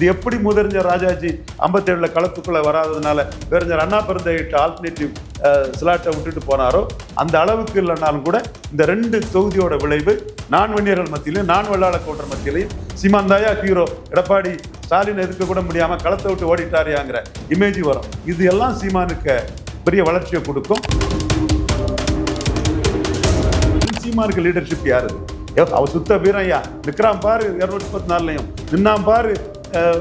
இது எப்படி முதறிஞர் ராஜாஜி ஐம்பத்தேழில் களத்துக்குள்ளே வராததுனால பேரறிஞர் அண்ணா பிறந்த ஆல்டர்னேட்டிவ் ஸ்லாட்டை விட்டுட்டு போனாரோ அந்த அளவுக்கு இல்லைனாலும் கூட இந்த ரெண்டு தொகுதியோட விளைவு நான் வன்னியர்கள் மத்தியிலையும் நான் வெள்ளாள கோட்டர் மத்தியிலையும் சீமான் தாயா ஹீரோ எடப்பாடி ஸ்டாலின் எதிர்க்க கூட முடியாமல் களத்தை விட்டு ஓடிட்டாரியாங்கிற இமேஜ் வரும். இது எல்லாம் சீமானுக்கு பெரிய வளர்ச்சியை கொடுக்கும். சீமானுக்கு லீடர்ஷிப் யாரு? எவ்- அவர் சுத்த பீரையா விக்ராம் பாரு இரநூத்தி முப்பத்தி நாலுலையும். நின்னாம் பாரு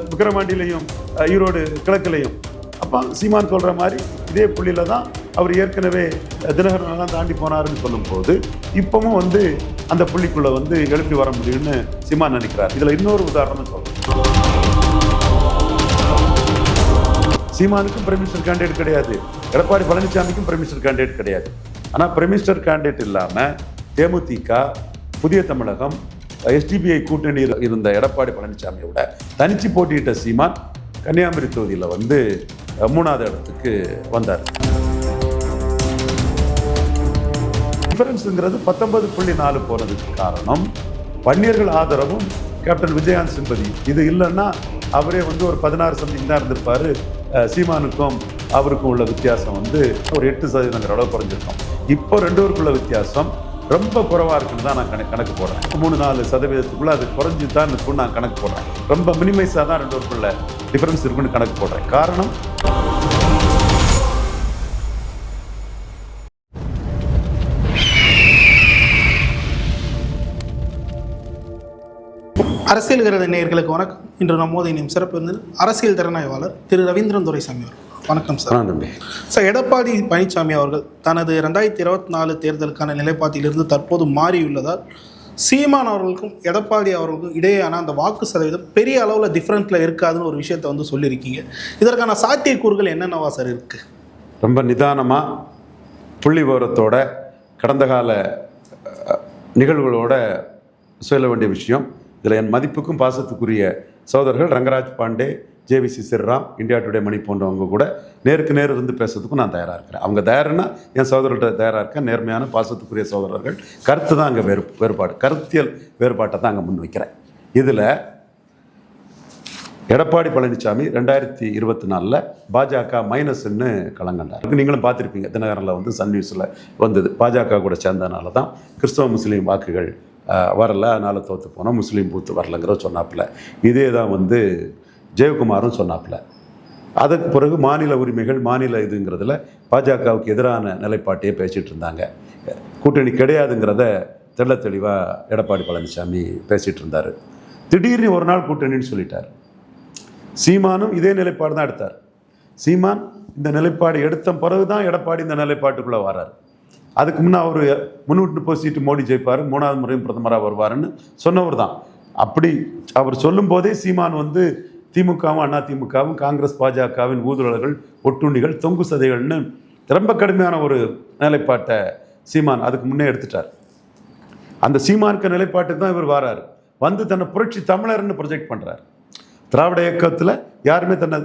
விக்கிரமாண்டிலையும் ஈரோடு கிழக்குலையும். அப்போ சீமான் சொல்கிற மாதிரி இதே புள்ளியில தான் அவர் ஏற்கனவே தினகரனெல்லாம் தாண்டி போனாருன்னு சொல்லும்போது இப்பவும் வந்து அந்த புள்ளிக்குள்ளே வந்து எழுப்பி வர முடியும்னு சீமான் நினைக்கிறார். இதில் இன்னொரு உதாரணம் சொல்கிறேன் சீமானுக்கும் பிரைம் மினிஸ்டர் கேண்டிடேட் கிடையாது. எடப்பாடி பழனிசாமிக்கும் பிரைம் மினிஸ்டர் கேண்டிடேட் கிடையாது. ஆனால் பிரைம் மினிஸ்டர் கேண்டிடேட் இல்லாமல் தேமுதிக புதிய தமிழகம் எஸ்டிபிஐ கூட்டணி இருந்த எடப்பாடி பழனிசாமியோட தனிச்சு போட்டியிட்ட சீமான் கன்னியாகுமரி தொகுதியில் வந்து மூணாவது இடத்துக்கு வந்தார். டிஃபரன்ஸுங்கிறது பத்தொன்பது புள்ளி நாலு போனதுக்கு காரணம் வன்னியர்கள் ஆதரவும் கேப்டன் விஜயகாந்த் சிம்பதி இது இல்லைன்னா அவரே வந்து ஒரு பதினாறு சம்திங் தான் இருந்திருப்பார். சீமானுக்கும் அவருக்கும் உள்ள வித்தியாசம் வந்து ஒரு எட்டு சதவீதங்கிற அளவு குறைஞ்சிருக்கும். இப்போ ரெண்டு பேருக்குள்ள வித்தியாசம் ரொம்ப குறைவாக இருக்குன்னு தான் நான் கணக்கு கணக்கு போடுறேன். மூணு நாலு சதவீதத்துக்குள்ள அது குறைஞ்சி தான் இருக்குன்னு நான் கணக்கு போடுறேன். ரொம்ப மினிமைஸாக தான் ரெண்டு பேருக்குள்ள டிஃபரன்ஸ் இருக்குன்னு கணக்கு போடுறேன். காரணம்? அரசியல் கருத நேயர்களுக்கு வணக்கம். இன்று நம்மோது இனியும் சிறப்பு விருந்தில் அரசியல் திறனாய்வாளர் திரு ரவீந்திரன் துரைசாமி அவர்கள். வணக்கம் சார். தம்பி. சார் எடப்பாடி பழனிசாமி அவர்கள் தனது ரெண்டாயிரத்தி இருபத்தி நாலு தேர்தலுக்கான நிலைப்பாட்டிலிருந்து தற்போது மாறியுள்ளதால் சீமான் அவர்களுக்கும் எடப்பாடி அவர்களுக்கும் இடையேயான அந்த வாக்கு சதவீதம் பெரிய அளவில் டிஃப்ரெண்ட்டில் இருக்காதுன்னு ஒரு விஷயத்தை வந்து சொல்லியிருக்கீங்க. இதற்கான சாத்தியக்கூறுகள் என்னென்னவா சார் இருக்குது ரொம்ப நிதானமாக புள்ளி விவரத்தோட கடந்த கால நிகழ்வுகளோட சொல்ல வேண்டிய விஷயம். இதில் என் மதிப்புக்கும் பாசத்துக்குரிய சகோதரர்கள் Rangaraj Pandey JVC Sriram India Today Mani போன்றவங்க கூட நேருக்கு நேர் இருந்து பேசுறதுக்கும் நான் தயாராக இருக்கிறேன். அவங்க தயாருன்னா என் சகோதரர்கிட்ட தயாராக இருக்கேன். நேர்மையான பாசத்துக்குரிய சகோதரர்கள் கருத்து தான் அங்கே வேறு வேறுபாடு. கருத்தியல் வேறுபாட்டை தான் அங்கே முன் வைக்கிறேன். இதில் எடப்பாடி பழனிசாமி ரெண்டாயிரத்தி இருபத்தி நாலில் பாஜக மைனஸ்ன்னு கலங்கண்டார் நீங்களும் பார்த்துருப்பீங்க. தினகரனில் வந்து சன் நியூஸில் வந்தது. பாஜக கூட சேர்ந்தனால தான் கிறிஸ்தவ முஸ்லீம் வாக்குகள் வரல. அதனால் தோற்று போனோம். முஸ்லீம் பூத்து வரலங்கிற சொன்னாப்புல. இதே தான் வந்து ஜெயக்குமாரும் சொன்னாப்புல. அதற்கு பிறகு மாநில உரிமைகள் மாநில இதுங்கிறதுல பாஜகவுக்கு எதிரான நிலைப்பாட்டையே பேசிகிட்டு இருந்தாங்க. கூட்டணி கிடையாதுங்கிறத தெள்ள தெளிவாக எடப்பாடி பழனிசாமி பேசிகிட்டு இருந்தார். திடீர்னு ஒரு நாள் கூட்டணின்னு சொல்லிட்டார். சீமானும் இதே நிலைப்பாடு தான் எடுத்தார். சீமான் இந்த நிலைப்பாடு எடுத்த பிறகு தான் எடப்பாடி இந்த நிலைப்பாட்டுக்குள்ளே வரார். அதுக்கு முன்னே அவர் முன்னூற்று முப்பது சீட்டு மோடி ஜெயிப்பார். மூணாவது முறையும் பிரதமராக வருவாருன்னு சொன்னவர் தான் அப்படி அவர் சொல்லும் போதே சீமான் வந்து திமுகவும் அண்ணா திமுகவும் காங்கிரஸ் பாஜகவின் ஊதுவலர்கள் ஒட்டுண்ணிகள் தொங்கு சதைகள்னு ரொம்ப கடுமையான ஒரு நிலைப்பாட்டை சீமான் அதுக்கு முன்னே எடுத்துட்டார். அந்த சீமானுக்கு நிலைப்பாட்டுக்கு தான் இவர் வராரு. வந்து தன்னை புரட்சி தமிழர்னு ப்ரொஜெக்ட் பண்ணுறார் திராவிட இயக்கத்தில் யாருமே தன்னை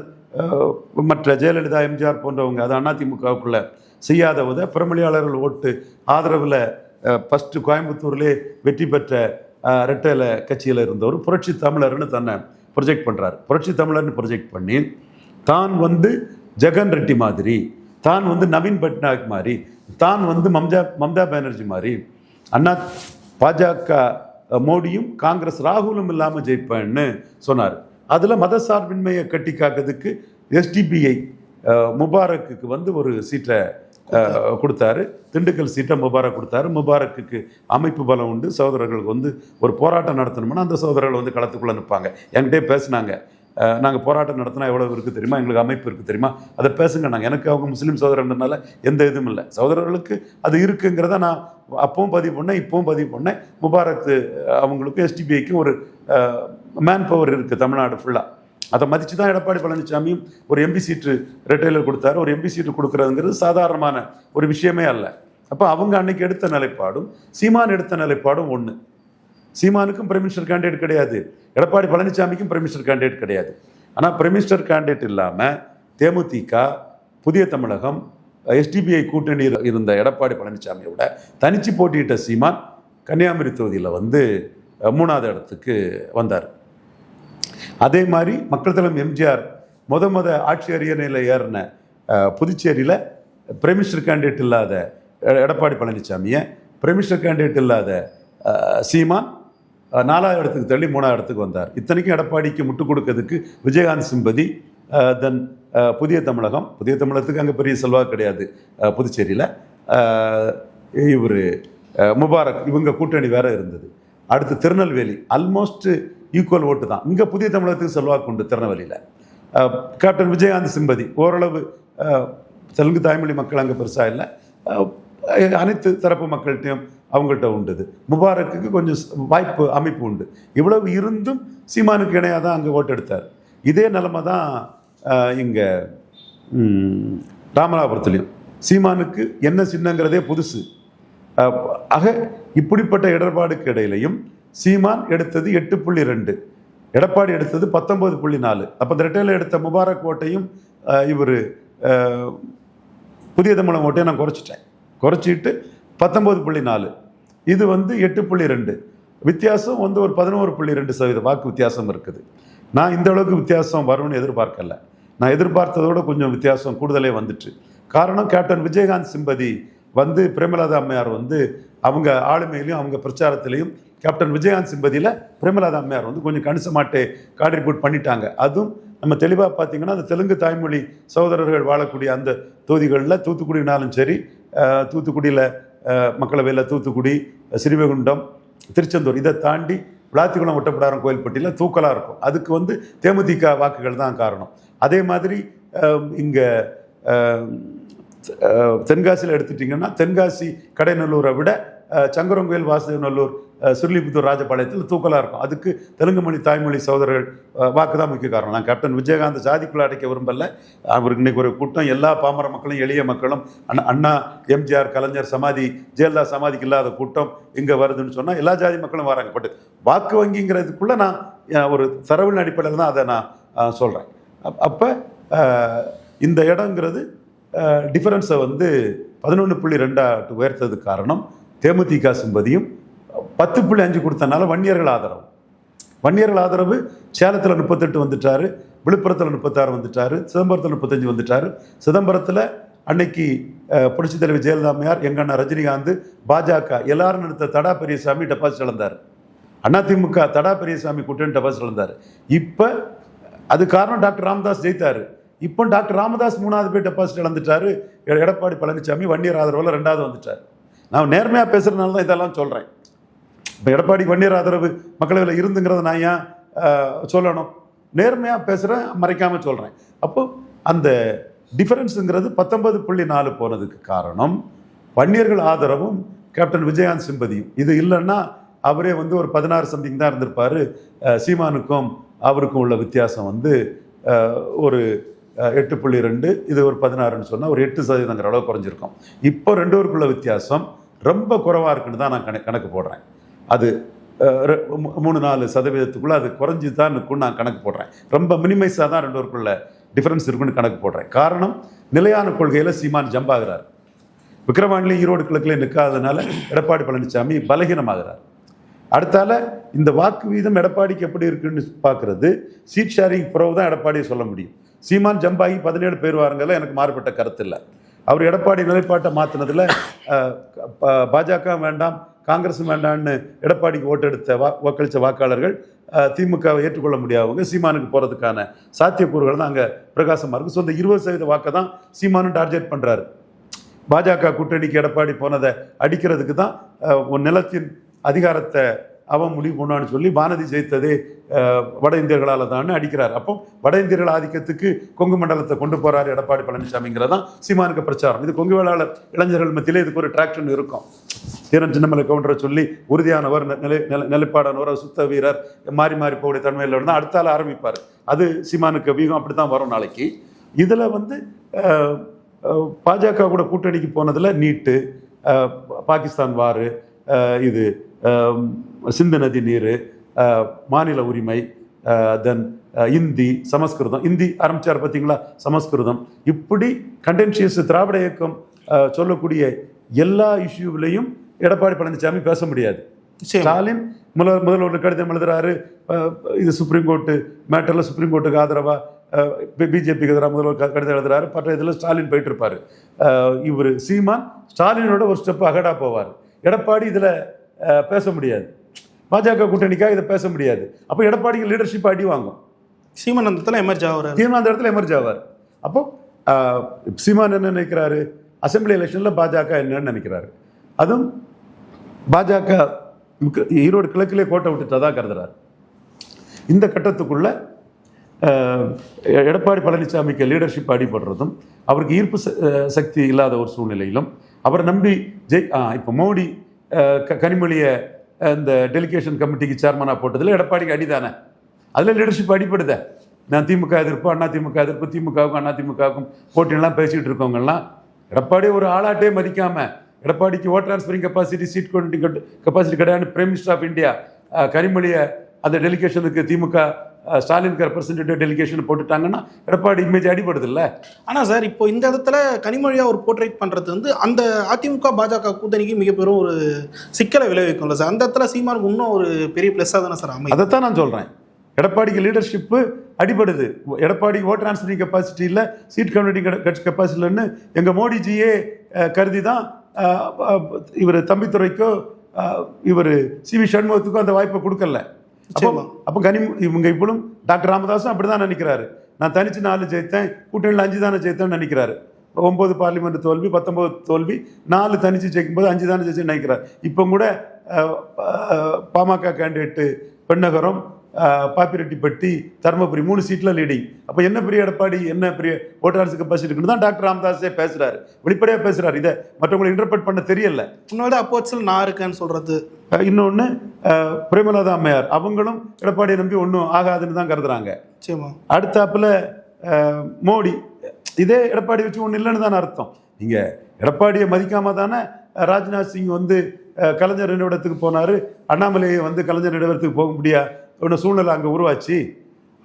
மற்ற ஜெயலலிதா எம்ஜிஆர் போன்றவங்க அது அதிமுகவுக்குள்ள செய்யாத உத பிரமொழியாளர்கள் ஓட்டு ஆதரவில் ஃபஸ்ட்டு கோயம்புத்தூர்லேயே வெற்றி பெற்ற அஹ், ரெட்டையில கட்சியில் இருந்தவர் புரட்சி தமிழர்னு தன்னை ப்ரொஜெக்ட் பண்ணுறார் புரட்சி தமிழர்னு ப்ரொஜெக்ட் பண்ணி தான் வந்து ஜெகன் ரெட்டி மாதிரி தான் வந்து நவீன் பட்நாயக் மாதிரி தான் வந்து மம்தா மம்தா பானர்ஜி மாதிரி அண்ணா பாஜக மோடியும் காங்கிரஸ் ராகுலும் இல்லாமல் ஜெயிப்பேன்னு சொன்னார். அதில் மதசார்பின்மையை கட்டி காக்கிறதுக்கு எஸ்டிபிஐ முபாரக்குக்கு வந்து ஒரு சீட்டை கொடுத்தாரு. திண்டுக்கல் சீட்டை முபாரக் கொடுத்தாரு. முபாரக்குக்கு அமைப்பு பலம் உண்டு. சகோதரர்களுக்கு வந்து ஒரு போராட்டம் நடத்தணும்னா அந்த சகோதரர்கள் வந்து களத்துக்குள்ளே நிற்பாங்க. என்கிட்டே பேசினாங்க. நாங்கள் போராட்டம் நடத்தினா எவ்வளோ இருக்குது தெரியுமா? எங்களுக்கு அமைப்பு இருக்குது தெரியுமா? அதை பேசுங்க நாங்கள் எனக்கு அவங்க முஸ்லீம் சகோதரன்றனால எந்த இதுவும் இல்லை. சகோதரர்களுக்கு அது இருக்குங்கிறத நான் அப்பவும் பதிவு பண்ணேன் இப்போவும் பதிவு பண்ணேன். முபாரக் அவங்களுக்கும் எஸ்டிபிஐக்கும் ஒரு மேன் பவர் இருக்குது தமிழ்நாடு ஃபுல்லாக அதை மதித்து தான் எடப்பாடி பழனிசாமியும் ஒரு எம்பி சீட்டு ரெட்டைலர் கொடுத்தாரு. ஒரு எம்பி சீட்டு கொடுக்குறதுங்கிறது சாதாரணமான ஒரு விஷயமே அல்ல. அப்போ அவங்க அன்னைக்கு எடுத்த நிலைப்பாடும் சீமான் எடுத்த நிலைப்பாடும் ஒன்று சீமானுக்கும் பிரைம் கேண்டிடேட் கிடையாது. எடப்பாடி பழனிசாமிக்கும் பிரைம் கேண்டிடேட் கிடையாது. ஆனால் பிரைம் கேண்டிடேட் இல்லாமல் தேமுதிக புதிய தமிழகம் எஸ்டிபிஐ கூட்டணி இருந்த எடப்பாடி பழனிசாமியோட தனிச்சு போட்டியிட்ட சீமான் கன்னியாகுமரி தொகுதியில் வந்து மூணாவது இடத்துக்கு வந்தார். அதே மாதிரி மக்கள் தலைவர் எம்ஜிஆர் முத முத ஆட்சி அரியணையில் ஏறின அஹ், புதுச்சேரியில் பிரைமினிஸ்டர் கேண்டிடேட் இல்லாத எடப்பாடி பழனிசாமியை பிரமிஷர் கேண்டிடேட் இல்லாத சீமான் நாலாவது இடத்துக்கு தள்ளி மூணாவது இடத்துக்கு வந்தார். இத்தனைக்கும் எடப்பாடிக்கு முட்டு கொடுக்கறதுக்கு விஜயகாந்த் சிம்பதி தென் புதிய தமிழகம் புதிய தமிழகத்துக்கு அங்கே பெரிய செல்வாக்கு கிடையாது புதுச்சேரியில். இவர் முபாரக் இவங்க கூட்டணி வேற இருந்தது. அடுத்து திருநெல்வேலி அல்மோஸ்ட்டு ஈக்குவல் ஓட்டு தான். இங்கே புதிய தமிழகத்துக்கு செல்வாக்கு உண்டு திருநெல்வேலியில். கேப்டன் விஜயகாந்த் சிம்பதி ஓரளவு தெலுங்கு தாய்மொழி மக்கள் அங்கே பெருசாக இல்லை. அனைத்து தரப்பு மக்கள்கிட்டையும் அவங்கள்ட்ட உண்டுது. முபாரக்குக்கு கொஞ்சம் வாய்ப்பு அமைப்பு உண்டு. இவ்வளவு இருந்தும் சீமானுக்கு இணையாக தான் அங்கே ஓட்டு எடுத்தார். இதே நிலமை தான் இங்கே ராமநாதபுரத்துலேயும். சீமானுக்கு என்ன சின்னங்கிறதே புதுசு. ஆக இப்படிப்பட்ட இடர்பாடுக்கு இடையிலையும் சீமான் எடுத்தது எட்டு புள்ளி ரெண்டு. எடப்பாடி எடுத்தது பத்தொம்பது புள்ளி நாலு. அப்போ இந்த ரெட்டையில் எடுத்த முபாரக் ஓட்டையும் இவர் புதிய தமிழகம் ஓட்டையும் நான் குறைச்சிட்டேன். குறைச்சிட்டு பத்தொம்பது புள்ளி நாலு. இது வந்து எட்டு புள்ளி ரெண்டு. வித்தியாசம் வந்து ஒரு பதினோரு புள்ளி ரெண்டு சதவீத வாக்கு வித்தியாசம் இருக்குது. நான் இந்த அளவுக்கு வித்தியாசம் வரும்னு எதிர்பார்க்கல. நான் எதிர்பார்த்ததோட கொஞ்சம் வித்தியாசம் கூடுதலே வந்துட்டு. காரணம் கேப்டன் விஜயகாந்த் சிம்பதி வந்து பிரேமலதா அம்மையார் வந்து அவங்க ஆளுமையிலையும் அவங்க பிரச்சாரத்திலையும் கேப்டன் விஜயகாந்த் சிம்பதியில் பிரேமலாதா அம்மையார் வந்து கொஞ்சம் கணிசமாட்டே கான்ட்ரிபியூட் பண்ணிட்டாங்க. அதுவும் நம்ம தெளிவாக பார்த்தீங்கன்னா அந்த தெலுங்கு தாய்மொழி சகோதரர்கள் வாழக்கூடிய அந்த தொகுதிகளில் தூத்துக்குடினாலும் சரி தூத்துக்குடியில் மக்களவையில் தூத்துக்குடி ஸ்ரீவைகுண்டம் திருச்செந்தூர் இதை தாண்டி விளாத்திக்குளம் ஒட்டப்படாரம் கோயில்பட்டியில் தூக்கலாக இருக்கும். அதுக்கு வந்து தேமுதிக வாக்குகள் தான் காரணம். அதே மாதிரி இங்கே தென்காசியில் எடுத்துட்டிங்கன்னா தென்காசி கடைநல்லூரை விட சங்கரங்கோயில் வாசுதேவ் நல்லூர் சுருளிபுத்தூர் ராஜபாளையத்தில் தூக்கலாக இருக்கும். அதுக்கு தெலுங்கு மொழி தாய்மொழி சகோதரர்கள் வாக்கு தான் முக்கிய காரணம் நான் கேப்டன் விஜயகாந்த் ஜாதிக்குள்ள அடைக்க விரும்பல. அவருக்கு இன்னைக்கு ஒரு கூட்டம். எல்லா பாமர மக்களும் எளிய மக்களும் அண்ணா அண்ணா எம்ஜிஆர் கலைஞர் சமாதி ஜெயலலிதா சமாதிக்கு இல்லாத கூட்டம் இங்கே வருதுன்னு சொன்னால் எல்லா ஜாதி மக்களும் வராங்க. பட் வாக்கு வங்கிங்கிறதுக்குள்ளே நான் ஒரு தரவின் அடிப்படையில் தான் அதை நான் சொல்கிறேன் அப்போ இந்த இடங்கிறது டிஃபரன்ஸை வந்து பதினொன்று புள்ளி ரெண்டாட்டு உயர்த்ததுக்கு காரணம் தேமுதிக சிம்பதியும் பத்து புள்ளி அஞ்சு கொடுத்தனால வன்னியர்கள் ஆதரவு. வன்னியர்கள் ஆதரவு சேலத்தில் முப்பத்தெட்டு வந்துட்டார் விழுப்புரத்தில் முப்பத்தாறு வந்துட்டார் சிதம்பரத்தில் முப்பத்தஞ்சு வந்துட்டார். சிதம்பரத்தில் அன்னைக்கு புரட்சித் தலைவர் ஜெயலலிதாமையார் எங்கள் அண்ணா ரஜினிகாந்த் பாஜக எல்லாரும் நடத்த தடா பெரியசாமி டெபாசிட் இழந்தார். அதிமுக தடா பெரியசாமி கூட்டணி டெபாசிட் இழந்தார். இப்போ அது காரணம் டாக்டர் ராமதாஸ் ஜெயித்தார். இப்போ டாக்டர் ராமதாஸ் மூணாவது போய் டெபாசிட் இழந்துட்டாரு. எடப்பாடி பழனிசாமி வன்னியர் ஆதரவில் ரெண்டாவது வந்துட்டார். நான் நேர்மையாக பேசுகிறதுனால தான் இதெல்லாம் சொல்கிறேன் இப்போ எடப்பாடி வன்னியர் ஆதரவு மக்களவையில் இருந்துங்கிறத நான் ஏன் சொல்லணும்? நேர்மையாக பேசுகிறேன் மறைக்காமல் சொல்கிறேன் அப்போ அந்த டிஃபரன்ஸுங்கிறது பத்தொன்பது புள்ளி நாலு போனதுக்கு காரணம் வன்னியர்கள் ஆதரவும் கேப்டன் விஜயகாந்த் சிம்பதியும். இது இல்லைன்னா அவரே வந்து ஒரு பதினாறு சம்திங் தான் இருந்திருப்பார். சீமானுக்கும் அவருக்கும் உள்ள வித்தியாசம் வந்து ஒரு எட்டு புள்ளி ரெண்டு இது ஒரு பதினாறுன்னு சொன்னால் ஒரு எட்டு சதவீதங்கிற அளவு குறைஞ்சிருக்கும். இப்போ ரெண்டு பேருக்குள்ள வித்தியாசம் ரொம்ப குறைவாக இருக்குன்னு தான் நான் கணக்கு கணக்கு போடுறேன். அது மூணு நாலு சதவீதத்துக்குள்ளே அது குறைஞ்சி தான் இருக்குன்னு நான் கணக்கு போடுறேன். ரொம்ப மினிமைஸாக தான் ரெண்டு பேருக்குள்ள டிஃப்ரென்ஸ் இருக்குன்னு கணக்கு போடுறேன். காரணம் நிலையான கொள்கையில் சீமான் ஜம்ப் ஆகிறார். விக்கிரவாண்டிலையும் ஈரோடு கிழக்குலேயே நிற்காதனால எடப்பாடி பழனிசாமி பலகீனமாகிறார். அடுத்தால இந்த வாக்கு வீதம் எடப்பாடிக்கு எப்படி இருக்குன்னு பார்க்கறது சீட் ஷேரிங் பிறகு தான் எடப்பாடியை சொல்ல முடியும். சீமான் ஜம்பாகி பதினேழு பேர் வாருங்கல எனக்கு மாறுபட்ட கருத்து இல்லை. அவர் எடப்பாடி நிலைப்பாட்டை மாற்றினதில் பாஜக வேண்டாம் காங்கிரஸ் வேண்டான்னு எடப்பாடிக்கு ஓட்டெடுத்த வா வாக்களித்த வாக்காளர்கள் திமுகவை ஏற்றுக்கொள்ள முடியாதவங்க சீமானுக்கு போகிறதுக்கான சாத்தியக்கூறுகள் தான் அங்கே பிரகாசமாக இருக்குது ஸோ இந்த இருபது சதவீத வாக்கை தான் சீமானும் டார்கெட் பண்ணுறாரு பாஜக கூட்டணிக்கு எடப்பாடி போனதை அடிக்கிறதுக்கு தான் நிலத்தின் அதிகாரத்தை அவன் முடிவு பண்ணான்னு சொல்லி வானதி ஜெயித்ததே வட இந்தியர்களால் தான் அடிக்கிறார். அப்போ வட இந்தியர்கள் ஆதிக்கத்துக்கு கொங்கு மண்டலத்தை கொண்டு போறாரு எடப்பாடி பழனிசாமிங்கிறதான் சீமானுக்கு பிரச்சாரம். இது கொங்கு வேளாளர் இளைஞர்கள் மத்தியிலே இதுக்கு ஒரு டிராக்ஷன் இருக்கும். தீரன் சின்னமலை கவுண்டரை சொல்லி உறுதியானவர் நிலை நிலை நிலைப்பாடானவர் சுத்த வீரர் மாறி மாறி போகக்கூடிய தன்மையில் இருந்தால் அடுத்தால ஆரம்பிப்பார். அது சீமானுக்கு வீகம் அப்படி தான் வரும் நாளைக்கு. இதில் வந்து பாஜக கூட கூட்டணிக்கு போனதில் நீட்டு பாகிஸ்தான் வாரு இது சிந்து நதி நீர் மாநில உரிமை தென் இந்தி சமஸ்கிருதம். இந்தி ஆரம்பிச்சார் பார்த்தீங்களா சமஸ்கிருதம். இப்படி கண்டென்ஷியஸ் திராவிட இயக்கம் சொல்லக்கூடிய எல்லா இஷ்யூவிலையும் எடப்பாடி பழனிசாமி பேச முடியாது. ஸ்டாலின் முதல் முதல்வர் கடிதம் எழுதுறாரு. இது சுப்ரீம் கோர்ட்டு மேட்டரில் சுப்ரீம் கோர்ட்டுக்கு ஆதரவா பிஜேபிக்கு எதிராக முதல்வர் கடிதம் எழுதுறாரு. பட்ட இதில் ஸ்டாலின் போயிட்டு இருப்பாரு இவர் சீமான் ஸ்டாலினோட ஒரு ஸ்டெப் அகடா போவார். எடப்பாடி இதில் பேச முடியாது. பாஜக கூட்டணிக்காக இதை பேச முடியாது. அப்போ எடப்பாடிக்கு லீடர்ஷிப் அடி வாங்கும். சீமான் அந்த இடத்துல எமர்ஜ் தீர்மானம் அந்த இடத்துல எமர்ஜ் ஆவார். அப்போ சீமான் என்ன நினைக்கிறாரு? அசெம்பிளி எலெக்ஷனில் பாஜக என்னன்னு நினைக்கிறாரு. அதுவும் பாஜக ஈரோடு கிழக்கிலே கோட்டை விட்டுட்டதா கருதுறாரு. இந்த கட்டத்துக்குள்ள எடப்பாடி பழனிசாமிக்கு லீடர்ஷிப் அடிபடுறதும் அவருக்கு ஈர்ப்பு சக்தி இல்லாத ஒரு சூழ்நிலையிலும் அவரை நம்பி ஜெய் இப்போ மோடி கனிமொழியை இந்த டெலிகேஷன் கமிட்டிக்கு சேர்மனாக போட்டதில் எடப்பாடிக்கு அடிதானே? அதில் லீடர்ஷிப் அடிப்படுதே நான் திமுக எதிர்ப்பு அண்ணா திமுக எதிர்ப்பு திமுகவுக்கும் அண்ணா திமுகவுக்கும் போட்டியெல்லாம் பேசிகிட்டு இருக்கவங்கலாம் எடப்பாடி ஒரு ஆளாட்டே மதிக்காமல் எடப்பாடிக்கு vote transferring capacity seat counting capacity கிடையாது பிரைம் மினிஸ்டர் ஆஃப் இந்தியா கனிமொழியை அந்த டெலிகேஷனுக்கு திமுக ஸ்டாலினுக்கு ரெப்ரசன்டேட்டிவ் டெலிகேஷன் போட்டுட்டாங்கன்னா எடப்பாடி இமேஜ் அடிபடுது இல்லை ஆனா சார் இப்போ இந்த இடத்துல கனிமொழியா ஒரு போர்ட்ரேட் பண்றது வந்து அந்த அதிமுக பாஜக கூட்டணிக்கு மிக பெரும் ஒரு சிக்கலை விளைவிக்கும்ல சார். அந்த இடத்துல சீமானுக்கு இன்னும் ஒரு பெரிய பிளஸ்ஸாக தானே சார் அமையும்? அதைத்தான் நான் சொல்கிறேன் எடப்பாடிக்கு லீடர்ஷிப்பு அடிபடுது. எடப்பாடிக்கு ஓட் டிரான்ஸ்ஃபரிங் கெப்பாசிட்டி இல்லை சீட் கம்யூனிட்டி கெப்பாசிட்டி இல்லைன்னு எங்கள் மோடிஜியே கருதி தான் இவர் தம்பித்துறைக்கோ இவர் சி வி சண்முகத்துக்கும் அந்த வாய்ப்பை கொடுக்கல. அப்போ கனி இவங்க இப்பளும் டாக்டர் ராமதாஸும் அப்படி தான் நினைக்கிறாரு. நான் தனிச்சு நாலு ஜெயித்தேன் கூட்டணியில் அஞ்சு தானே ஜெயித்தேன்னு நினைக்கிறாரு. ஒன்பது பார்லிமெண்ட் தோல்வி பத்தொன்பது தோல்வி நாலு தனிச்சு ஜெயிக்கும்போது அஞ்சு தானே ஜெயிச்சு நினைக்கிறார். இப்போ கூட பாமக கேண்டிடேட்டு பெண்ணகரம் பாப்பிரெட்டிப்பட்டி தருமபுரி மூணு சீட்டில் லீடிங் அப்போ என்ன பெரிய எடப்பாடி? என்ன பெரிய ஓட்டர்ஸ் கெப்பாசிட்டி இருக்குன்னு தான் டாக்டர் ராமதாஸே பேசுறாரு. வெளிப்படையாக பேசுறாரு. இதை மற்றவங்களை இன்டர்பிரட் பண்ண தெரியல. முன்னாடி அப்போச்சில் நான் இருக்கேன்னு சொல்றது. இன்னொன்று பிரேமலதா அம்மையார் அவங்களும் எடப்பாடியை நம்பி ஒன்றும் ஆகாதுன்னு தான் கருதுறாங்க. அடுத்தாப்புல மோடி. இதே எடப்பாடி வச்சு ஒன்றும் இல்லைன்னு தானே அர்த்தம். நீங்கள் எடப்பாடியை மதிக்காம தானே ராஜ்நாத் சிங் வந்து கலைஞர் நினைவிடத்துக்கு போனார். அண்ணாமலையை வந்து கலைஞர் நினைவிடத்துக்கு போக முடியா? அப்படின்ற சூழ்நிலை அங்கே உருவாச்சு.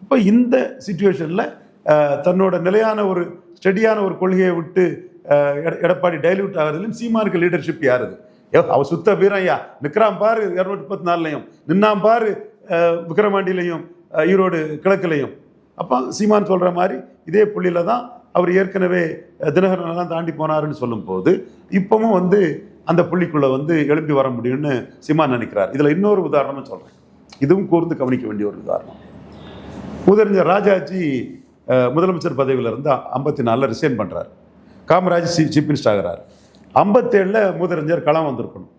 அப்போ இந்த சுச்சுவேஷனில் தன்னோட நிலையான ஒரு ஸ்டெடியான ஒரு கொள்கையை விட்டு எட- எடப்பாடி டைல்யூட் ஆகிறதுலையும் சீமானுக்கு லீடர்ஷிப் யாருது? ஏ, அவ சுத்த வீரன்யா. நிற்கிறான் பாரு இரநூத்தி முப்பத்தி நாலுலையும். நின்னான் பாரு விக்ரமாண்டிலையும் ஈரோடு கிழக்குலையும். அப்போ சீமான் சொல்கிற மாதிரி இதே புள்ளியில தான் அவர் ஏற்கனவே தினகரனெல்லாம் தாண்டி போனாருன்னு சொல்லும்போது இப்பவும் வந்து அந்த புள்ளிக்குள்ளே வந்து எழும்பி வர முடியும்னு சீமான் நினைக்கிறார். இதில் இன்னொரு உதாரணம் சொல்கிறேன் இதுவும் கூர்ந்து கவனிக்க வேண்டிய ஒரு காரணம். முதலமைச்சர் ராஜாஜி முதலமைச்சர் பதவியில் இருந்து ஐம்பத்தி நாலில் ரிசைன் பண்ணுறாரு காமராஜ் சி சீஃப் மினிஸ்டர் ஆகிறார். ஐம்பத்தேழில் முதலமைச்சர் களம் வந்திருக்கணும்.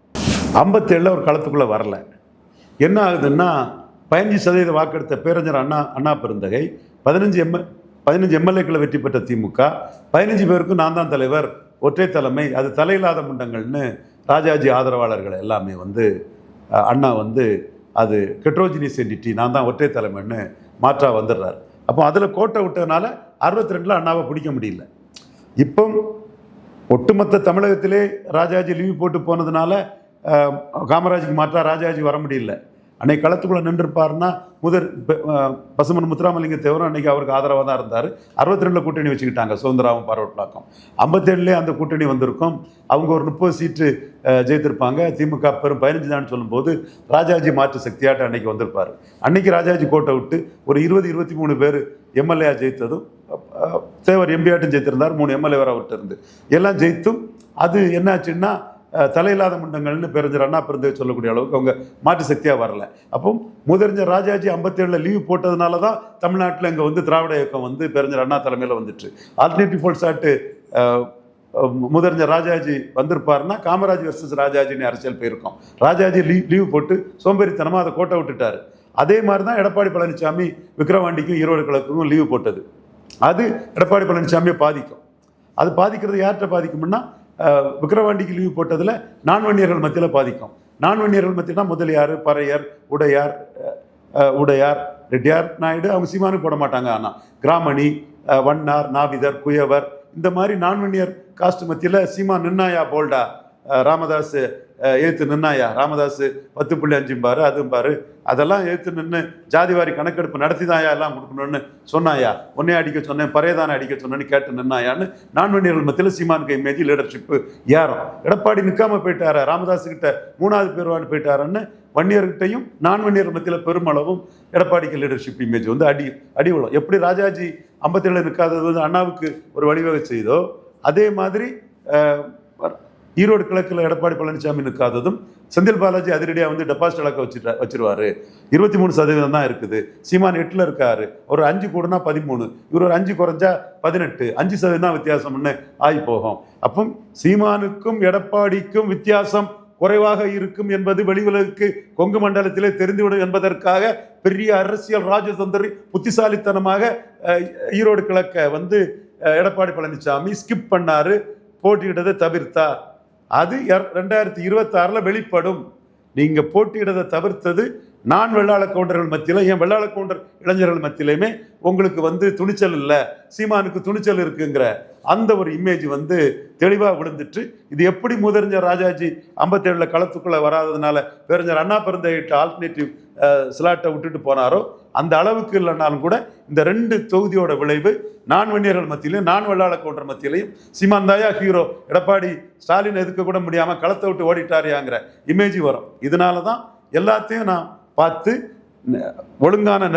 ஐம்பத்தேழில் ஒரு களத்துக்குள்ளே வரல. என்ன ஆகுதுன்னா பதினஞ்சு சதவீத வாக்கெடுத்த பேரஞ்சர் அண்ணா அண்ணா பெருந்தகை பதினஞ்சு எம் பதினஞ்சு எம்எல்ஏக்களை வெற்றி பெற்ற திமுக பதினஞ்சு பேருக்கும் நான் தான் தலைவர் ஒற்றை தலைமை அது தலையில்லாத முண்டங்கள்னு ராஜாஜி ஆதரவாளர்கள் எல்லாமே வந்து அண்ணா வந்து அது கெட்ரோஜினிஸ் என்டிட்டி நான் தான் ஒற்றை தலைமைன்னு மாற்றா வந்துடுறாரு. அப்போ அதில் கோட்டை விட்டதுனால அறுபத்தி ரெண்டில் அண்ணாவை பிடிக்க முடியல. இப்போ ஒட்டுமொத்த தமிழகத்திலே ராஜாஜி லீவ் போட்டு போனதுனால காமராஜுக்கு மாற்றா ராஜாஜி வர முடியல. அன்னைக்கு களத்துக்குள்ளே நின்றுப்பாருன்னா முதல் பசுமன் முத்துராமலிங்க தேவரும் அன்னைக்கு அவருக்கு ஆதரவாக தான் இருந்தார். அறுபத்தி ரெண்டில் கூட்டணி வச்சுக்கிட்டாங்க சுதந்திராவும் பார்வட் பிளாக்கும் ஐம்பத்தேழுலேயே அந்த கூட்டணி வந்திருக்கும். அவங்க ஒரு முப்பது சீட்டு ஜெயித்திருப்பாங்க. திமுக பெரும் பதினஞ்சு தான் சொல்லும்போது ராஜாஜி மாற்று சக்தியாட்ட அன்னைக்கு வந்திருப்பார். அன்னைக்கு ராஜாஜி கோட்டை விட்டு ஒரு இருபது இருபத்தி மூணு பேர் எம்எல்ஏ ஜெயித்ததும் தேவர் எம்பியாட்டும் ஜெயித்திருந்தார். மூணு எம்எல்ஏ வர அவர்கிட்ட இருந்து. எல்லாம் ஜெயித்தும் அது என்னாச்சுன்னா தலையில்லாத முண்டங்கள்னு பெருஞ்சர் அண்ணா பெருந்தை சொல்லக்கூடிய அளவுக்கு அவங்க மாற்று சக்தியாக வரல. அப்போ முதறிஞர் ராஜாஜி ஐம்பத்தேழில் லீவ் போட்டதுனால தான் தமிழ்நாட்டில் இங்கே வந்து திராவிட இயக்கம் வந்து பெருஞ்சர் அண்ணா தலைமையில் வந்துட்டு ஆல்டர்னேட்டிவ் போல் சாட்டு முதறிஞர் ராஜாஜி வந்திருப்பாருன்னா காமராஜ் வர்சஸ் ராஜாஜின்னு அரசியல் போயிருக்கோம். ராஜாஜி லீவ் லீவ் போட்டு சோம்பேறித்தனமாக அதை கோட்டை விட்டுட்டாரு. அதே மாதிரி தான் எடப்பாடி பழனிசாமி விக்ரவாண்டிக்கும் ஈரோடு கிழக்குக்கும் லீவு போட்டது. அது எடப்பாடி பழனிசாமியை பாதிக்கும். அது பாதிக்கிறது யார்கிட்ட பாதிக்கும்னா விக்கிரவாண்டிக்கு லீவு போட்டதில் நான்வன்னியர்கள் மத்தியில் பாதிக்கும். நான்வன்னியர்கள் மத்தியனா முதலியார் பறையர் உடையார் உடையார் ரெட்டியார் நாயுடு அவங்க சீமானு போட மாட்டாங்க ஆனால் கிராமணி வண்ணார் நாவிதர் குயவர் இந்த மாதிரி நான்வன்னியர் காஸ்ட் மத்தியில் சீமா நின்னாயா போல்டா? ராமதாஸ் ஏற்று நின்னாயா? ராமதாஸ் பத்து புள்ளி அஞ்சும்பாரு அதும்பாரு. அதெல்லாம் ஏற்று நின்று ஜாதிவாரி கணக்கெடுப்பு நடத்தி தாயா எல்லாம் கொடுக்கணும்னு சொன்னாயா? உன்னைய அடிக்க சொன்னேன் பரேதானே அடிக்க சொன்னேன்னு கேட்டு நின்னாயான்னு நான்வெண்ணியர்கள் மத்தியில் சீமானுக்கு இமேஜ் லீடர்ஷிப்பு யாரும் எடப்பாடி நிற்காம போயிட்டாரா? ராமதாஸ் கிட்ட மூணாவது பேருவான்னு போயிட்டாரான்னு வன்னியர்கிட்டையும் நான் வன்னியர் மத்தியில் பெருமளவும் எடப்பாடிக்கு லீடர்ஷிப் இமேஜ் வந்து அடி அடி விழும் எப்படி ராஜாஜி ஐம்பத்தேழு நிற்காதது வந்து அண்ணாவுக்கு ஒரு வழிவகை செய்தோ அதே மாதிரி ஈரோடு கிழக்கில் எடப்பாடி பழனிசாமி நிற்காததும் செந்தில் பாலாஜி அதிரடியாக வந்து டெபாசிட் இழக்க வச்சுட்டா வச்சிருவாரு. இருபத்தி மூணு சதவீதம் தான் இருக்குது. சீமான் எட்டில் இருக்காரு. ஒரு அஞ்சு கூடனா பதிமூணு. இவர் ஒரு அஞ்சு குறைஞ்சா பதினெட்டு. அஞ்சு சதவீதம் தான் வித்தியாசம்னு ஆகி போகும் அப்போ சீமானுக்கும் எடப்பாடிக்கும் வித்தியாசம் குறைவாக இருக்கும் என்பது வெளியுலகுக்கு கொங்கு மண்டலத்திலே தெரிந்துவிடும் என்பதற்காக பெரிய அரசியல் ராஜதந்திரி புத்திசாலித்தனமாக ஈரோடு கிழக்க வந்து எடப்பாடி பழனிசாமி ஸ்கிப் பண்ணாரு. போட்டியிட்டதை தவிர்த்தார் அது ரெண்டாயிரத்தி இருபத்தாறில் வெளிப்படும். நீங்கள் போட்டியிடதை தவிர்த்தது நான் வெள்ளாள கவுண்டர்கள் மத்தியிலும் ஏன் வெள்ளாள கவுண்டர் இளைஞர்கள் மத்தியிலையுமே உங்களுக்கு வந்து துணிச்சல் இல்லை சீமானுக்கு துணிச்சல் இருக்குங்கிற அந்த ஒரு இமேஜ் வந்து தெளிவாக விழுந்துட்டு இது எப்படி முதறிஞர் ராஜாஜி ஐம்பத்தேழில் களத்துக்குள்ளே வராததுனால பெருஞ்சர் அண்ணா பிறந்த ஆல்டர்னேட்டிவ் சிலாட்டை விட்டுட்டு போனாரோ அந்த அளவுக்கு இல்லைனாலும் கூட இந்த ரெண்டு தொகுதியோட விளைவு நான் வன்னியர்கள் மத்தியிலையும் நான் வெள்ளாள கவுண்டர் மத்தியிலையும் சிமாந்தாயா ஹீரோ எடப்பாடி ஸ்டாலின் எதுக்க கூட முடியாமல் களத்தை விட்டு ஓடிட்டாரியாங்கிற இமேஜ் வரும். இதனால தான் எல்லாத்தையும் நான் பார்த்து ஒழுங்கான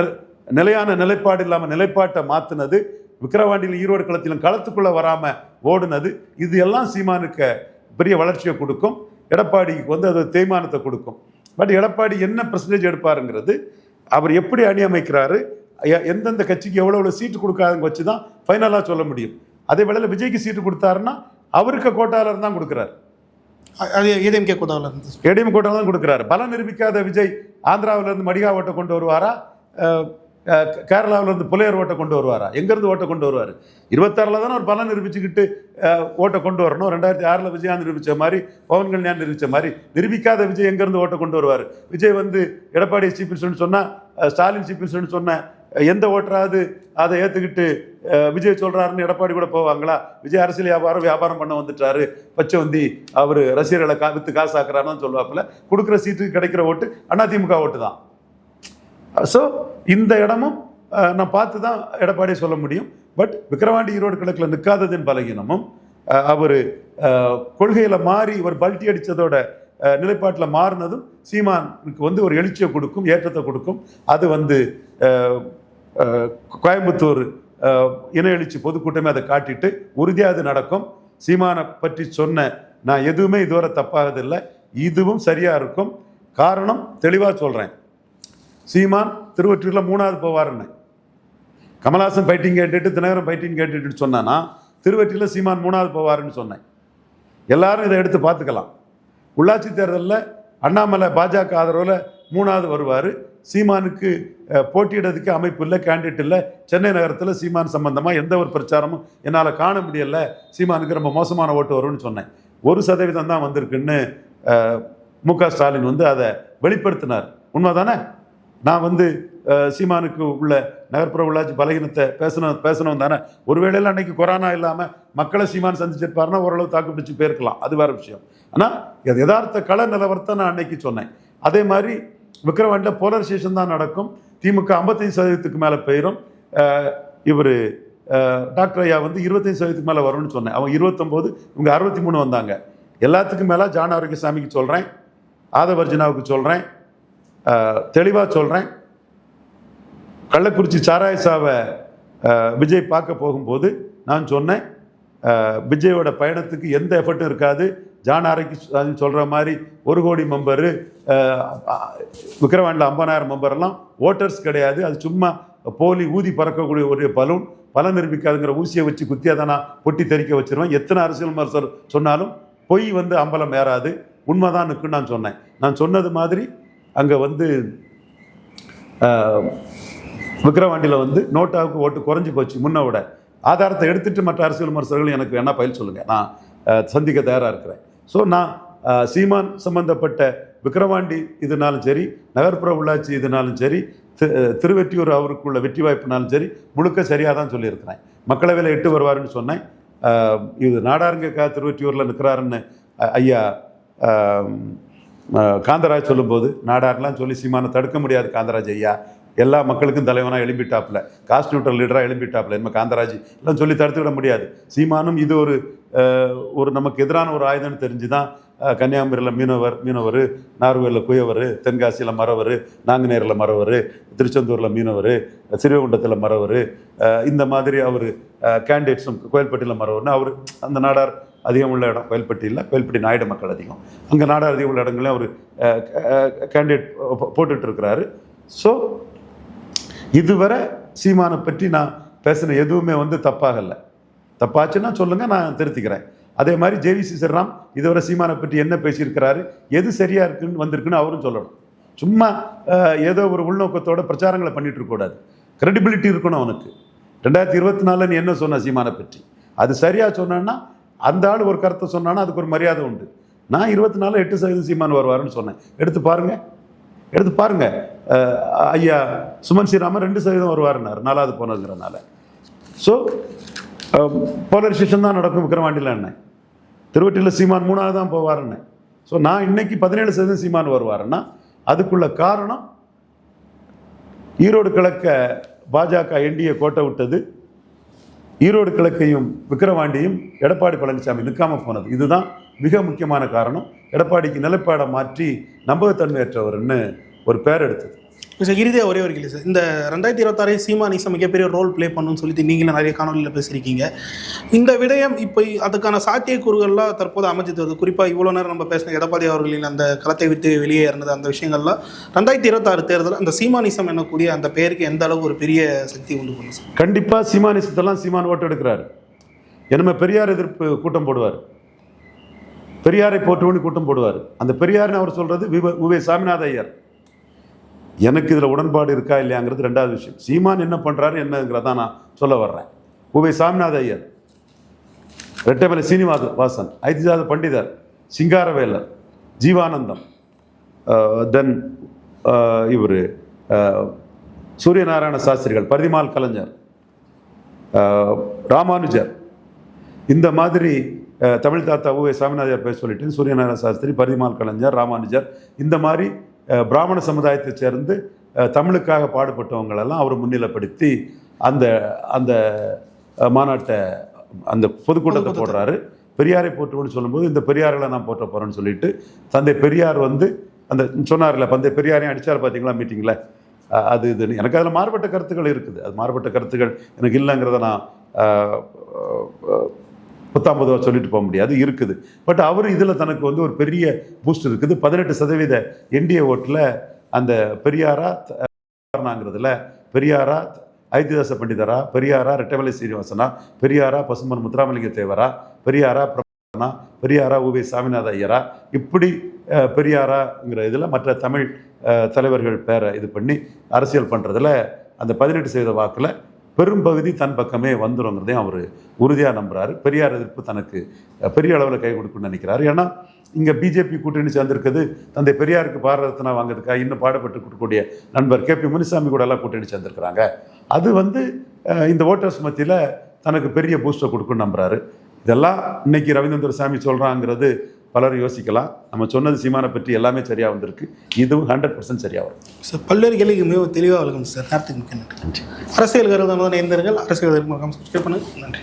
நிலையான நிலைப்பாடு இல்லாமல் நிலைப்பாட்டை மாற்றினது விக்கிரவாண்டியில் ஈரோடு களத்திலும் களத்துக்குள்ளே வராமல் ஓடுனது இது எல்லாம் சீமானுக்கு பெரிய வளர்ச்சியை கொடுக்கும். எடப்பாடிக்கு வந்து அது தேய்மானத்தை கொடுக்கும். பட் எடப்பாடி என்ன பெர்சன்டேஜ் எடுப்பாருங்கிறது அவர் எப்படி அணி அமைக்கிறாரு? எந்தெந்த கட்சிக்கு எவ்வளோ எவ்வளோ சீட்டு கொடுக்காதுங்க வச்சு தான் ஃபைனலாக சொல்ல முடியும். அதே வேளையில் விஜய்க்கு சீட்டு கொடுத்தாருன்னா அவருக்கு கோட்டாளர் தான் கொடுக்குறாரு. அது ஏடிஎம்கே கூட்டாவில் இருந்து. ஏடிஎம் கோட்டா தான் கொடுக்குறாரு. பலம் நிரூபிக்காத விஜய் ஆந்திராவுல இருந்து மடிகா ஓட்டை கொண்டு வருவாரா? கேரளாவிலேருந்து புலையர் ஓட்டை கொண்டு வருவாரா? எங்கேருந்து ஓட்டை கொண்டு வருவார்? இருபத்தாறில் தானே ஒரு பலன் நிரூபிச்சுக்கிட்டு ஓட்டை கொண்டு வரணும். ரெண்டாயிரத்தி ஆறில் விஜயா நிரூபித்த மாதிரி பவன் கல்யாண் நிரூபித்த மாதிரி நிரூபிக்காத விஜய் எங்கேருந்து ஓட்டை கொண்டு வருவார்? விஜய் வந்து எடப்பாடி சீஃப் சொன்னால் ஸ்டாலின் சீஃப் சொன்ன எந்த ஓட்டராவது அதை ஏற்றுக்கிட்டு விஜய் சொல்கிறாருன்னு எடப்பாடி கூட போவாங்களா? விஜய் அரசியல் வியாபாரம் வியாபாரம் பண்ண வந்துட்டாரு. பச்சவந்தி அவர் ரசிகர்களை கா விற்று காசு ஆக்குறாருன்னு சொல்லுவாப்புல. கொடுக்குற சீட்டுக்கு கிடைக்கிற ஓட்டு அதிமுக ஓட்டு தான். ஸோ இந்த இடமும் நான் பார்த்து தான் எடப்பாடியை சொல்ல முடியும். பட் விக்கிரவாண்டி ஈரோடு கிழக்கில் நிற்காததின் பலகீனமும் அவர் கொள்கையில் மாறி ஒரு பல்ட்டி அடித்ததோட நிலைப்பாட்டில் மாறினதும் சீமானுக்கு வந்து ஒரு எழுச்சியை கொடுக்கும் ஏற்றத்தை கொடுக்கும். அது வந்து கோயம்புத்தூர் இன எழுச்சி பொதுக்கூட்டமே அதை காட்டிட்டு உறுதியாக அது நடக்கும். சீமானை பற்றி சொன்ன நான் எதுவுமே இதுவரை தப்பாகதில்லை. இதுவும் சரியாக இருக்கும். காரணம் தெளிவாக சொல்கிறேன் சீமான் திருவொற்றியூரில் மூணாவது போவாருன்னு. கமலாசன் ஃபைட்டிங் கேட்டுட்டு தினகரன் ஃபைட்டிங் கேட்டுட்டு சொன்னான்னா திருவற்றியில் சீமான் மூணாவது போவாருன்னு சொன்னேன். எல்லாரும் இதை எடுத்து பார்த்துக்கலாம். உள்ளாட்சி தேர்தலில் அண்ணாமலை பாஜக ஆதரவில் மூணாவது வருவார். சீமானுக்கு போட்டியிடறதுக்கு அமைப்பு இல்லை கேண்டிடேட் இல்லை. சென்னை நகரத்தில் சீமான் சம்பந்தமாக எந்த ஒரு பிரச்சாரமும் என்னால் காண முடியல. சீமானுக்கு ரொம்ப மோசமான ஓட்டு வரும்னு சொன்னேன். ஒரு சதவீதம் தான் வந்திருக்குன்னு மு க ஸ்டாலின் வந்து அதை வெளிப்படுத்தினார். உண்மைதானே? நான் வந்து சீமானுக்கு உள்ள நகர்ப்புற உள்ளாட்சி பலகீனத்தை பேசணும் பேசணும் தானே? ஒருவேளையில் அன்னைக்கு கொரோனா இல்லாமல் மக்களை சீமான் சந்திச்சிருப்பாருன்னா ஓரளவு தாக்கு பிடிச்சி போயிருக்கலாம். அது வேற விஷயம். ஆனால் யதார்த்த கள நிலவரத்தை நான் அன்னைக்கு சொன்னேன். அதே மாதிரி விக்ரவாண்டியில் போலரைசேஷன் தான் நடக்கும். திமுக ஐம்பத்தஞ்சு சதவீதத்துக்கு மேலே போயிடும் இவர் டாக்டர் ஐயா வந்து இருபத்தஞ்சு சதவீதத்துக்கு மேலே வரும்னு சொன்னேன். அவங்க இருபத்தொம்போது இவங்க அறுபத்தி மூணு வந்தாங்க. எல்லாத்துக்கும் மேலே ஜான் ஆரோக்கியசாமிக்கு சொல்கிறேன் ஆதவர்ஜினாவுக்கு சொல்கிறேன் தெளிவாக சொல்கிறேன் கள்ளக்குறிச்சி சாராயசாவை விஜய் பார்க்க போகும்போது நான் சொன்னேன் விஜயோட பயணத்துக்கு எந்த எஃபர்ட்டும் இருக்காது. ஜான் சொல்கிற மாதிரி ஒரு கோடி மெம்பரு விக்ரவாண்டில் ஐம்பதாயிரம் மெம்பர்லாம் ஓட்டர்ஸ் கிடையாது. அது சும்மா போலி ஊதி பறக்கக்கூடிய ஒரு பலூன் பலன் நிரூபிக்காதுங்கிற ஊசியை வச்சு குத்தியாக தான் நான் பொட்டி தெறிக்க வச்சிருவேன். எத்தனை அரசியல் விமர்சகர் சொன்னாலும் பொய் வந்து அம்பலம் ஏறாது. உண்மைதான் இருக்குன்னு நான் சொன்னேன். நான் சொன்னது மாதிரி அங்கே வந்து விக்ரவாண்டியில் வந்து நோட்டாவுக்கு ஓட்டு குறைஞ்சி போச்சு முன்ன விட. ஆதாரத்தை எடுத்துட்டு மற்ற அரசியல் விமர்சகர்கள் எனக்கு என்ன பயில் சொல்லுங்கள் நான் சந்திக்க தயாராக இருக்கிறேன். ஸோ நான் சீமான் சம்பந்தப்பட்ட விக்ரவாண்டி இதுனாலும் சரி நகர்ப்புற உள்ளாட்சி இதுனாலும் சரி திரு திருவெற்றியூர் அவருக்குள்ள வெற்றி வாய்ப்புனாலும் சரி முழுக்க சரியாக தான் சொல்லியிருக்கிறேன். மக்களவையில் எட்டு வருவாருன்னு சொன்னேன். இது நாடாருங்கக்கா திருவெற்றியூரில் நிற்கிறாருன்னு ஐயா காந்தராஜ் சொல்லும்போது நாடார்லாம் சொல்லி சீமானை தடுக்க முடியாது காந்தராஜ் ஐயா. எல்லா மக்களுக்கும் தலைவனாக எழும்பிட்டாப்பில். காஸ்ட் நியூட்ரல் லீடராக எழும்பிட்டாப்பில். நம்ம காந்தராஜ் எல்லாம் சொல்லி தடுத்துவிட முடியாது. சீமானும் இது ஒரு ஒரு நமக்கு எதிரான ஒரு ஆயுதம்னு தெரிஞ்சு தான் கன்னியாகுமரியில் மீனவர் மீனவர் நார்வேலில் குயவர் தென்காசியில் மறவர் நாங்குநேரில் மறவர் திருச்செந்தூரில் மீனவர் ஸ்ரீவைகுண்டத்தில் மறவர் இந்த மாதிரி அவர் கேண்டிடேட்ஸும் கோயில்பட்டியில் மறவர்னு அவர் அந்த நாடார் அதிகம் உள்ள இடம் கோயில்பட்டி இல்லை நாயுடு மக்கள் அதிகம். அங்கே நாடார் அதிகம் உள்ள இடங்களையும் அவர் கேண்டிடேட் போட்டுட்டு இருக்கிறாரு ஸோ இதுவரை சீமானை பற்றி நான் பேசின எதுவுமே வந்து தப்பாகலை தப்பாச்சுன்னா சொல்லுங்கள் நான் திருத்திக்கிறேன். அதே மாதிரி ஜேவிசி ஸ்ரீராம் இதுவரை சீமானை பற்றி என்ன பேசியிருக்கிறாரு எது சரியாக இருக்குன்னு வந்திருக்குன்னு அவரும் சொல்லணும். சும்மா ஏதோ ஒரு உள்நோக்கத்தோட பிரச்சாரங்களை பண்ணிட்டு இருக்கக்கூடாது கிரெடிபிலிட்டி இருக்கணும் அவனுக்கு. ரெண்டாயிரத்தி இருபத்தி நாலில் நீ என்ன சொன்ன சீமானை பற்றி? அது சரியாக சொன்னான்னா அந்த ஆள் ஒரு கருத்தை சொன்னான்னா அதுக்கு ஒரு மரியாதை உண்டு. நான் இருபத்தி நாலு எட்டு சதவீதம் சீமான் வருவாருன்னு சொன்னேன். எடுத்து பாருங்க. எடுத்து பாருங்க. ஐயா சுமன் ஸ்ரீராமன் ரெண்டு சதவீதம் வருவாருன்னாரு நாலாவது போனதுங்கிறனால. ஸோ போலரைசேஷன் தான் நடக்கும் விக்ரவாண்டியில் என்ன? திருவட்டியில் சீமான் மூணாவது தான் போவாருன்னு. ஸோ நான் இன்னைக்கு பதினேழு சதவீதம் சீமான் வருவாருன்னா அதுக்குள்ள காரணம் ஈரோடு கிழக்க பாஜக என்டிஏ கோட்டை விட்டது. ஈரோடு கிழக்கையும் விக்கிரவாண்டியும் எடப்பாடி பழனிசாமி நிற்காம போனது. இதுதான் மிக முக்கியமான காரணம். எடப்பாடிக்கு நிலைப்பாடை மாற்றி நம்பகத்தன்மையற்றவர்னு ஒரு பேர் எடுத்தது. சார் இறுதியாக ஒரே ஒரு கேள்வி சார். இந்த ரெண்டாயிரத்தி இருபத்தாறு சீமா நீசா மிகப்பெரிய ரோல் ப்ளே பண்ணணும்னு சொல்லிட்டு நீங்களும் நிறைய காணொலியில் பேசியிருக்கீங்க. இந்த விடயம் இப்போ அதுக்கான சாத்தியக்கூறுகள்லாம் தற்போது அமைஞ்சு வருது. குறிப்பாக இவ்வளோ நேரம் நம்ம பேசின எடப்பாடி அவர்களின் அந்த களத்தை விட்டு வெளியே இருந்தது அந்த விஷயங்கள்லாம் ரெண்டாயிரத்தி இருபத்தாறு தேர்தல் அந்த சீமானிசம் என்னக்கூடிய அந்த பெயருக்கு எந்த அளவு ஒரு பெரிய சக்தி உண்டு பண்ணும் சார்? கண்டிப்பாக சீமானிசத்தெல்லாம் சீமான் ஓட்டு எடுக்கிறார். என்னமே பெரியார் எதிர்ப்பு கூட்டம் போடுவார். பெரியாரை போற்றுவனு கூட்டம் போடுவார். அந்த பெரியார்னு அவர் சொல்றது விவ உவே சாமிநாத ஐயர். எனக்கு இதில் உடன்பாடு இருக்கா இல்லையாங்கிறது ரெண்டாவது விஷயம். சீமான் என்ன பண்ணுறாரு என்னங்கிறத நான் சொல்ல வர்றேன். உவே சாமிநாத ஐயர் ரெட்டமலை சீனிவாச வாசன் ஐதிஜாத பண்டிதர் சிங்காரவேலர் ஜீவானந்தம் தென் இவர் சூரியநாராயண சாஸ்திரிகள் பரிதிமால் கலைஞர் ராமானுஜர் இந்த மாதிரி தமிழ் தாத்தா ஊவே சாமிநாதர் பேர் சொல்லிட்டு சூரியநாராயண சாஸ்திரி பரிதிமால் கலைஞர் ராமானுஜர் இந்த மாதிரி பிராமண சமுதாயத்தை சேர்ந்து தமிழுக்காக பாடுபட்டவங்களெல்லாம் அவர் முன்னிலைப்படுத்தி அந்த அந்த மாநாட்டை அந்த பொதுக்கூட்டத்தை போடுறாரு. பெரியாரை போற்றுவோன்னு சொல்லும்போது இந்த பெரியார்களை நான் போற்ற போறேன்னு சொல்லிட்டு தந்தை பெரியார் வந்து அந்த சொன்னார்ல தந்தை பெரியாரையும் அடிச்சார் பார்த்தீங்களா மீட்டிங்கில் அது இதுன்னு எனக்கு அதில் மாறுபட்ட கருத்துக்கள் இருக்குது. அது மாறுபட்ட கருத்துக்கள் எனக்கு இல்லைங்கிறத நான் பத்தாம் பொதுவாக சொல்லிட்டு போக முடியாது இருக்குது. பட் அவர் இதில் தனக்கு வந்து ஒரு பெரிய பூஸ்ட் இருக்குது. பதினெட்டு சதவீத என்டிஏ ஓட்டில் அந்த பெரியாரா ங்கிறதுல பெரியாரா ஐத்திதாச பண்டிதரா பெரியாரா ரெட்டவலை சீனிவாசனா பெரியாரா பசும்பன் முத்துராமலிங்க தேவரா பெரியாரா பிரபலனா பெரியாரா உவே சாமிநாத ஐயரா இப்படி பெரியாராங்கிற இதில் மற்ற தமிழ் தலைவர்கள் பேரை இது பண்ணி அரசியல் பண்ணுறதுல அந்த பதினெட்டு சதவீத வாக்கில் பெரும்பகுதி தன் பக்கமே வந்துருங்கிறதையும் அவர் உறுதியாக நம்புறாரு. பெரியார் எதிர்ப்பு தனக்கு பெரிய அளவில் கை கொடுக்குன்னு நினைக்கிறாரு. ஏன்னா இங்கே பிஜேபி கூட்டணி சேர்ந்திருக்குது. தந்தை பெரியாருக்கு பாரத ரத்னா வாங்கிறதுக்காக இன்னும் பாடுபட்டு கொடுக்கக்கூடிய நண்பர் கே பி முனிசாமி கூட எல்லாம் கூட்டணி சேர்ந்திருக்கிறாங்க. அது வந்து இந்த ஓட்டர்ஸ் மத்தியில் தனக்கு பெரிய பூஸ்டர் கொடுக்குன்னு நம்புறாரு. இதெல்லாம் இன்னைக்கு ரவீந்திர சாமி சொல்கிறாங்கிறது பலரும் யோசிக்கலாம். நம்ம சொன்னது சீமானை பற்றி எல்லாமே சரியாக வந்திருக்கு. இதுவும் ஹண்ட்ரட் பர்சன்ட் சரியாக வரும். சார் பல்வேறு கேள்விக்கு மிகவும் தெளிவாக விளக்கம் சார். நேரத்துக்கு மிக்க நன்றி. அரசியல் கருத்து இணைந்தீர்கள் அரசியல் சப்ஸ்கிரைப் நன்றி.